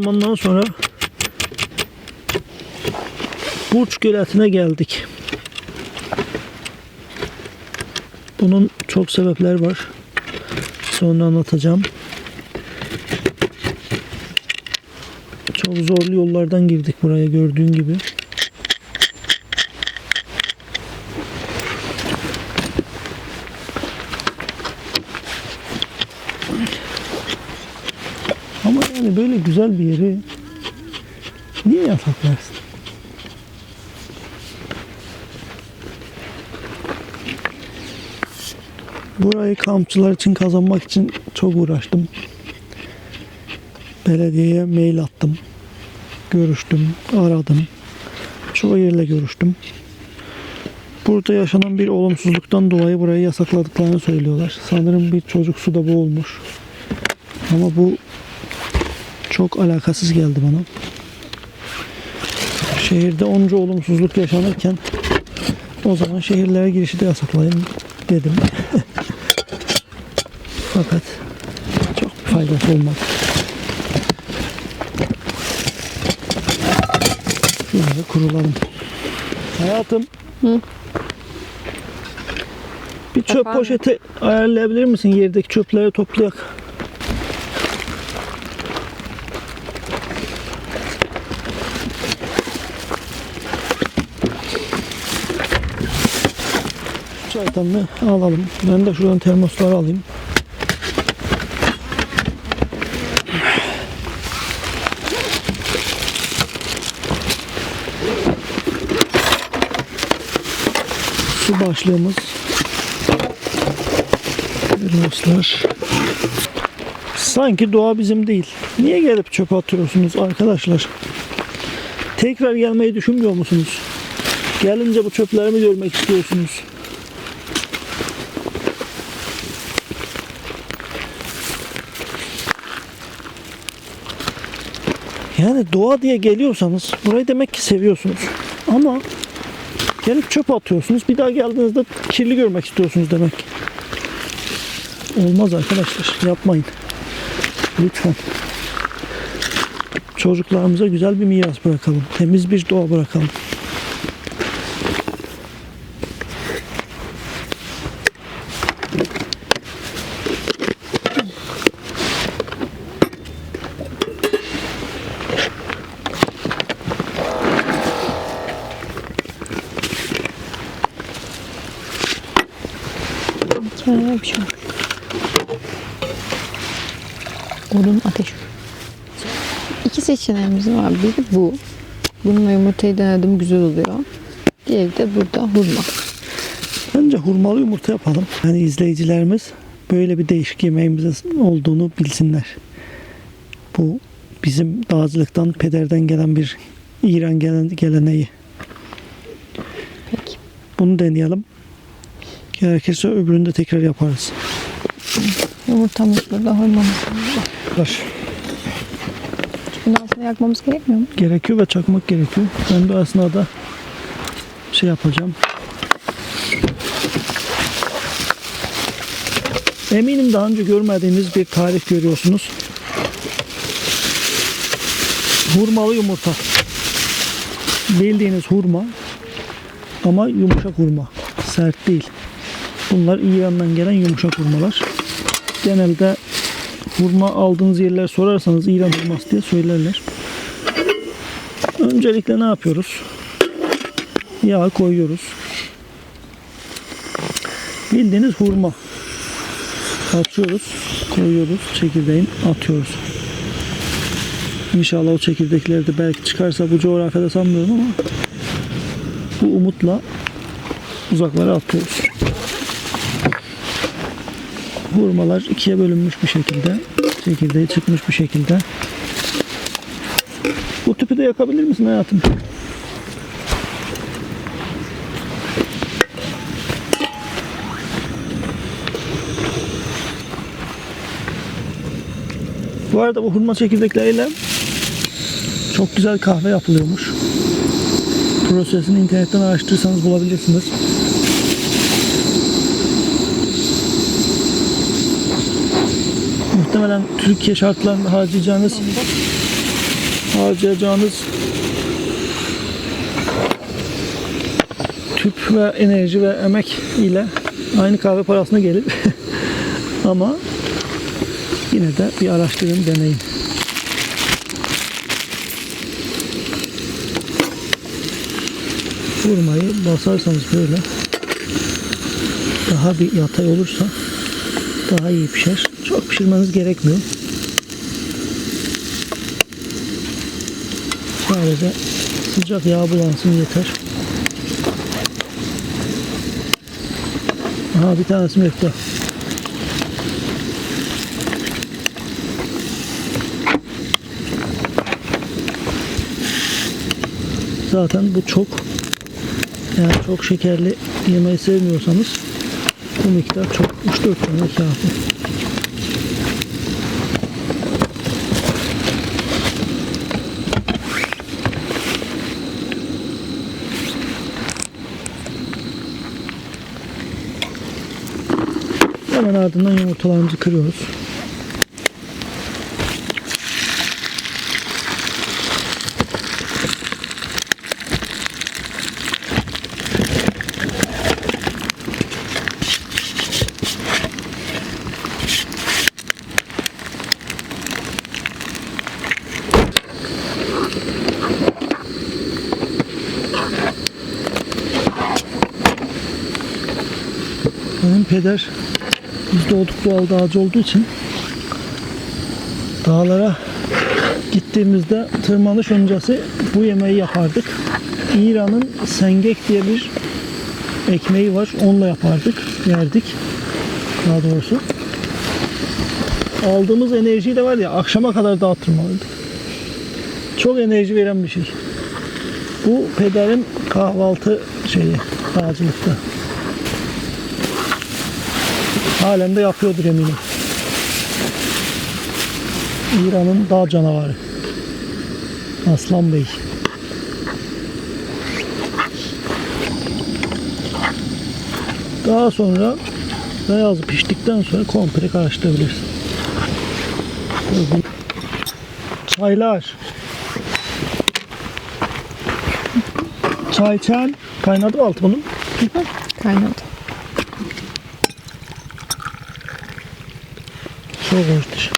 zamandan sonra Burç Göleti'ne geldik. Bunun çok sebepleri var. Sonra anlatacağım. Çok zorlu yollardan girdik buraya gördüğün gibi. Ama yani böyle güzel bir yeri niye yasaklarsın? Burayı kampçılar için kazanmak için çok uğraştım. Belediyeye mail attım. Görüştüm, aradım. Çoğu yerle görüştüm. Burada yaşanan bir olumsuzluktan dolayı burayı yasakladıklarını söylüyorlar. Sanırım bir çocuk suda boğulmuş. Ama bu çok alakasız geldi bana. Şehirde onca olumsuzluk yaşanırken o zaman şehirlere girişi de yasaklayın dedim. Fakat çok bir faydası olmadı. Şurada kurulalım. Hayatım. Bir çöp Efendim? poşeti ayarlayabilir misin? Yerdeki çöpleri toplayak. Çaydanlığı alalım. Ben de şuradan termosları alayım. Su başlığımız. Termoslar. Sanki doğa bizim değil. Niye gelip çöpe atıyorsunuz arkadaşlar? Tekrar gelmeyi düşünmüyor musunuz? Gelince bu çöpleri mi görmek istiyorsunuz? Yani doğa diye geliyorsanız burayı demek ki seviyorsunuz. Ama gelip çöp atıyorsunuz. Bir daha geldiğinizde kirli görmek istiyorsunuz demek. Olmaz arkadaşlar. Yapmayın. Lütfen. Çocuklarımıza güzel bir miras bırakalım. Temiz bir doğa bırakalım. Kenara bir şey. Odun ateş. İki seçeneğimiz var. Biri bu. Bununla yumurtayı denedim güzel oluyor. Diğeri de burada hurma. Bence hurmalı yumurta yapalım. Yani izleyicilerimiz böyle bir değişik yemeğimizin olduğunu bilsinler. Bu bizim dağcılıktan, pederden gelen bir İran gelen, geleneği. Peki. Bunu deneyelim. Gerekirse öbürünü de tekrar yaparız. Yumurtamız burada, hurmamız burada. Var. Bunun altını yakmamız gerekmiyor mu? Gerekiyor ve çakmak gerekiyor. Ben de aslında şey yapacağım. Eminim daha önce görmediğiniz bir tarif görüyorsunuz. Hurmalı yumurta. Bildiğiniz hurma ama yumuşak hurma. Sert değil. Bunlar İran'dan gelen yumuşak hurmalar. Genelde hurma aldığınız yerler sorarsanız İran hurması diye söylerler. Öncelikle ne yapıyoruz? Yağ koyuyoruz. Bildiğiniz hurma. Açıyoruz, koyuyoruz, çekirdeğini atıyoruz. İnşallah o çekirdekleri de belki çıkarsa bu coğrafyada sanmıyorum ama bu umutla uzaklara atıyoruz. Hurmalar ikiye bölünmüş bir şekilde. Çekirdeği çıkmış bir şekilde. Bu tüpü de yakabilir misin hayatım? Bu arada bu hurma çekirdekleriyle çok güzel kahve yapılıyormuş. Prosesini internetten araştırırsanız bulabilirsiniz. Muhtemelen Türkiye şartlarında harcayacağınız harcayacağınız tüp ve enerji ve emek ile aynı kahve parasına gelir. Ama yine de bir araştırın, deneyin. Vurmayı basarsanız böyle daha bir yatay olursa daha iyi pişer. Pişirmeniz gerekmiyor. Sadece sıcak yağ bulansın yeter. Aha bir tanesi mefta. Zaten bu çok eğer çok şekerli yemeği sevmiyorsanız bu miktar çok 3-4 tane kafi. Hemen ardından yumurtalarımızı kırıyoruz. Benim peder biz doğduk doğal dağcı olduğu için dağlara gittiğimizde tırmanış öncesi bu yemeği yapardık. İran'ın sengek diye bir ekmeği var. Onunla yapardık. Yerdik. Daha doğrusu. Aldığımız enerjiyi de var ya akşama kadar dağa tırmanırdık. Çok enerji veren bir şey. Bu pederin kahvaltı şeyi dağcılıkta. Halen de yapıyordur eminim. İran'ın dağ canavarı. Aslan Bey. Daha sonra beyazı piştikten sonra komple karıştırabilirsin. Çaylar. Çay çen. Kaynadı mı altı bunun? Kaynadı. Çok hoştur.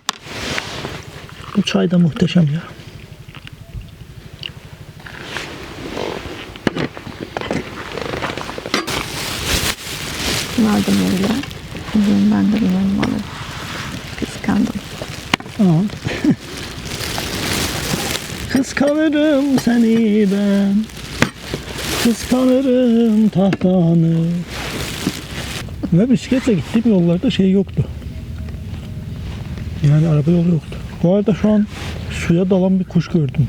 Bu çay da muhteşem ya. Da böyle. Bugün ben de bunların malı. Kıskandım. Tamam. Kıskanırım seni ben. Kıskanırım tahtanı. Ve bisikletle gittiğim yollarda şey yoktu. Yani araba yolu yoktu. Bu arada şu an suya dalan bir kuş gördüm.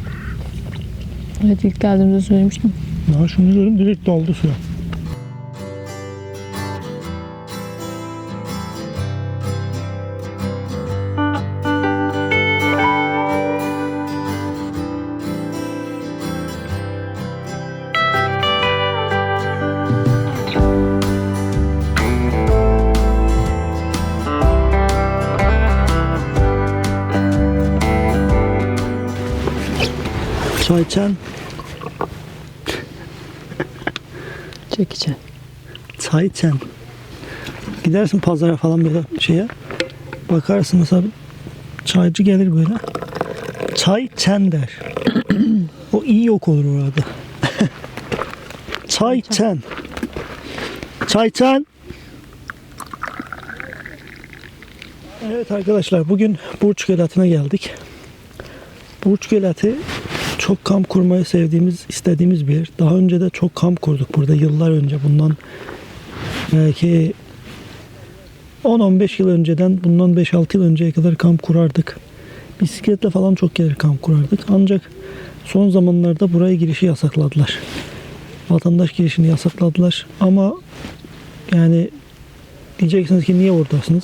Evet ilk geldiğimde söylemiştim. Daha şunu gördüm direkt daldı suya. İçen. Gidersin pazara falan böyle şeye. Bakarsın mesela çaycı gelir böyle. Çay çen der. o iyi yok olur orada. çay çen. Çay çen. Evet arkadaşlar bugün Burç Göleti'ne geldik. Burç Göleti çok kamp kurmayı sevdiğimiz, istediğimiz bir yer. Daha önce de çok kamp kurduk burada yıllar önce. Bundan belki 10-15 yıl önceden, bundan 5-6 yıl önceye kadar kamp kurardık. Bisikletle falan çok yer kamp kurardık. Ancak son zamanlarda buraya girişi yasakladılar. Vatandaş girişini yasakladılar. Ama yani diyeceksiniz ki niye oradasınız?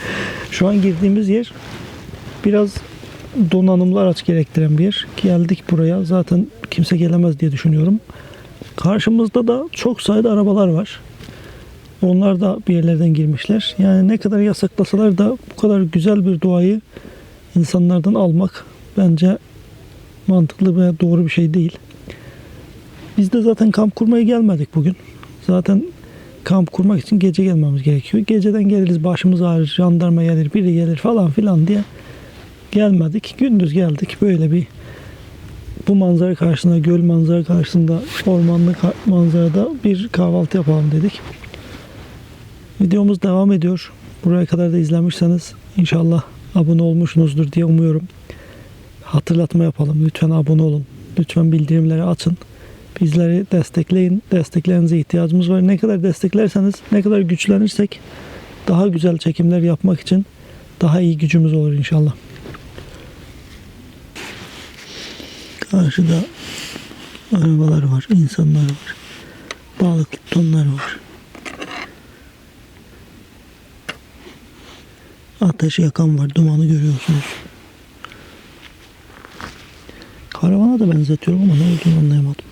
Şu an girdiğimiz yer biraz donanımlı araç gerektiren bir yer. Geldik buraya zaten kimse gelemez diye düşünüyorum. Karşımızda da çok sayıda arabalar var. Onlar da bir yerlerden girmişler. Yani ne kadar yasaklasalar da bu kadar güzel bir doğayı insanlardan almak bence mantıklı ve doğru bir şey değil. Biz de zaten kamp kurmaya gelmedik bugün. Zaten kamp kurmak için gece gelmemiz gerekiyor. Geceden geliriz başımız ağrır, jandarma gelir, biri gelir falan filan diye gelmedik. Gündüz geldik böyle bir bu manzara karşısında, göl manzara karşısında, ormanlık manzarada bir kahvaltı yapalım dedik. Videomuz devam ediyor. Buraya kadar da izlemişseniz inşallah abone olmuşsunuzdur diye umuyorum. Hatırlatma yapalım. Lütfen abone olun. Lütfen bildirimleri açın. Bizleri destekleyin. Desteklerinize ihtiyacımız var. Ne kadar desteklerseniz, ne kadar güçlenirsek daha güzel çekimler yapmak için daha iyi gücümüz olur inşallah. Karşıda arabalar var, insanlar var. Balıklı tonlar var. Ateş yakan var, dumanı görüyorsunuz. Karavana da benzetiyorum ama ne olduğunu anlayamadım.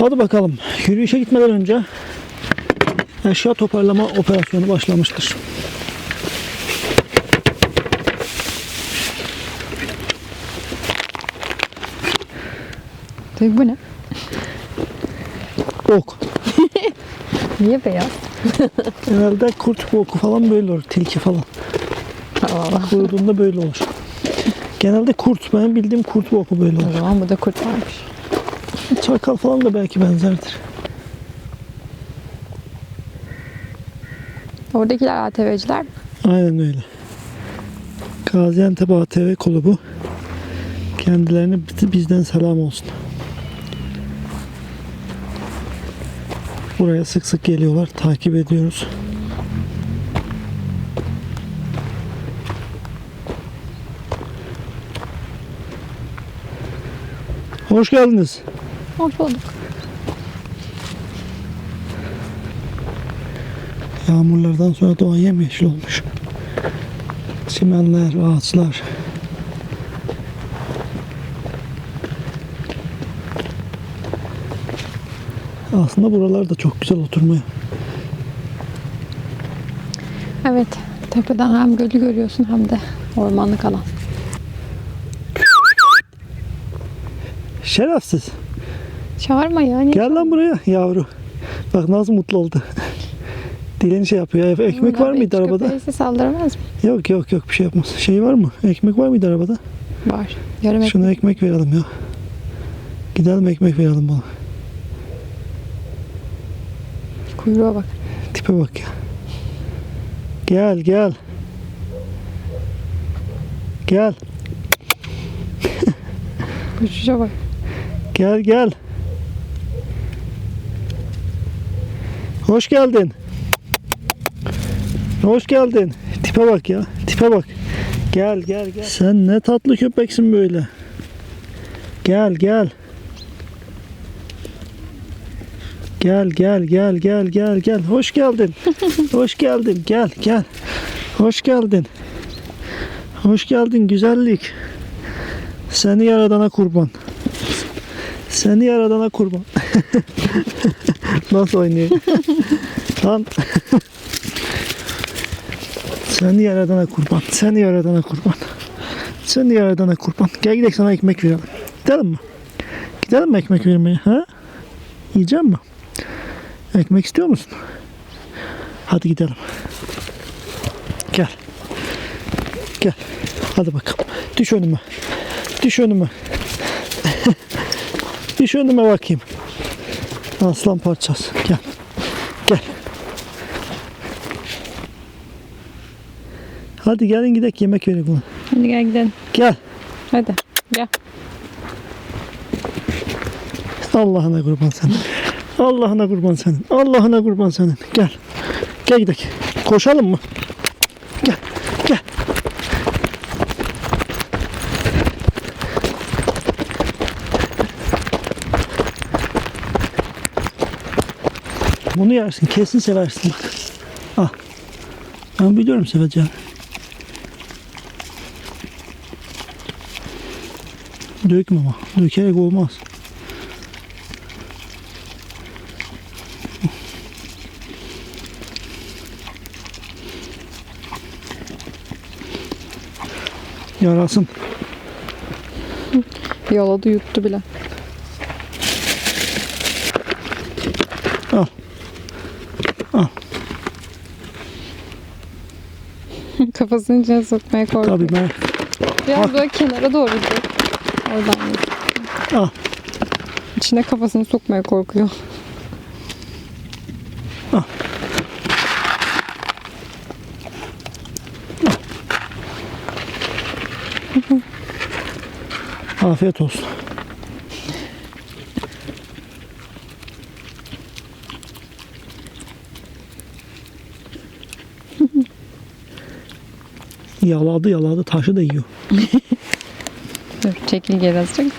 Hadi bakalım. Yürüyüşe gitmeden önce eşya toparlama operasyonu başlamıştır. Tabii bu ne? Ok. Niye beyaz? Genelde kurt boku falan böyle olur. Tilki falan. Allah. Kuruduğunda böyle olur. Genelde kurt. Benim bildiğim kurt boku böyle O olur. zaman burada kurt varmış. Çakal falan da belki benzerdir. Oradakiler ATV'ciler mi? Aynen öyle. Gaziantep ATV kulübü. Kendilerine bi- bizden selam olsun. Buraya sık sık geliyorlar. Takip ediyoruz. Hoş geldiniz. Hoş bulduk. Yağmurlardan sonra doğa yemyeşil olmuş. Çimenler, ağaçlar. Aslında buralar da çok güzel oturmaya. Evet. Tepeden hem gölü görüyorsun hem de ormanlık alan. Şerefsiz. Çağırma ya. Niye Gel lan buraya yavru. Bak nasıl mutlu oldu. Dilini şey yapıyor. Ekmek Bunlar var mıydı arabada? köpeği saldıramaz mı? Yok yok yok bir şey yapmaz. Şey var mı? Ekmek var mıydı arabada? Var. Yarım ekmek. Şuna ekmek verelim ya. Gidelim ekmek verelim bana. Kuyruğa bak. Tipe bak ya. Gel gel. Gel Uçuşa bak. gel gel. Hoş geldin. Hoş geldin. Tipe bak ya. Tipe bak. Gel gel gel. Sen ne tatlı köpeksin böyle. Gel gel. Gel gel gel gel gel gel. Hoş geldin. Hoş geldin. Gel gel. Hoş geldin. Hoş geldin güzellik. Seni yaradana kurban. Seni yaradana kurban. Nasıl oynuyor? Lan. Seni yaradana kurban. Seni yaradana kurban. Seni yaradana kurban. Gel gidelim sana ekmek verelim. Gidelim mi? Gidelim mi ekmek vermeye? Ha? Yiyecek mi? Ekmek istiyor musun? Hadi gidelim. Gel. Gel. Hadi bakalım. Düş önüme. Düş önüme. Düş önüme bakayım. Aslan parçası. Gel. Gel. Hadi gelin gidelim yemek verelim buna. Hadi gel gidelim. Gel. Hadi gel. Allah'ına kurban senin. Allah'ına kurban senin. Allah'ına kurban senin. Gel. Gel gidelim. Koşalım mı? Gel. Bunu yersin. Kesin seversin bak. Al. Ben biliyorum seveceğini. Dökme ama. Dökerek olmaz. Yarasın. Yaladı yuttu bile. Kafasının içine sokmaya korkuyor. Tabii ben. Biraz Bak. böyle kenara doğru dur. Oradan yut. Al. İçine kafasını sokmaya korkuyor. Afiyet olsun. Yaladı yaladı taşı da yiyor. Dur çekil geri azıcık.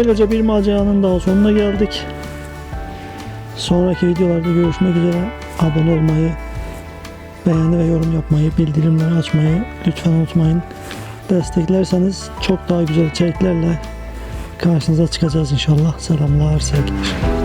Böylece bir maceranın daha sonuna geldik. Sonraki videolarda görüşmek üzere. Abone olmayı, beğeni ve yorum yapmayı, bildirimleri açmayı lütfen unutmayın. Desteklerseniz çok daha güzel içeriklerle karşınıza çıkacağız inşallah. Selamlar, sevgiler.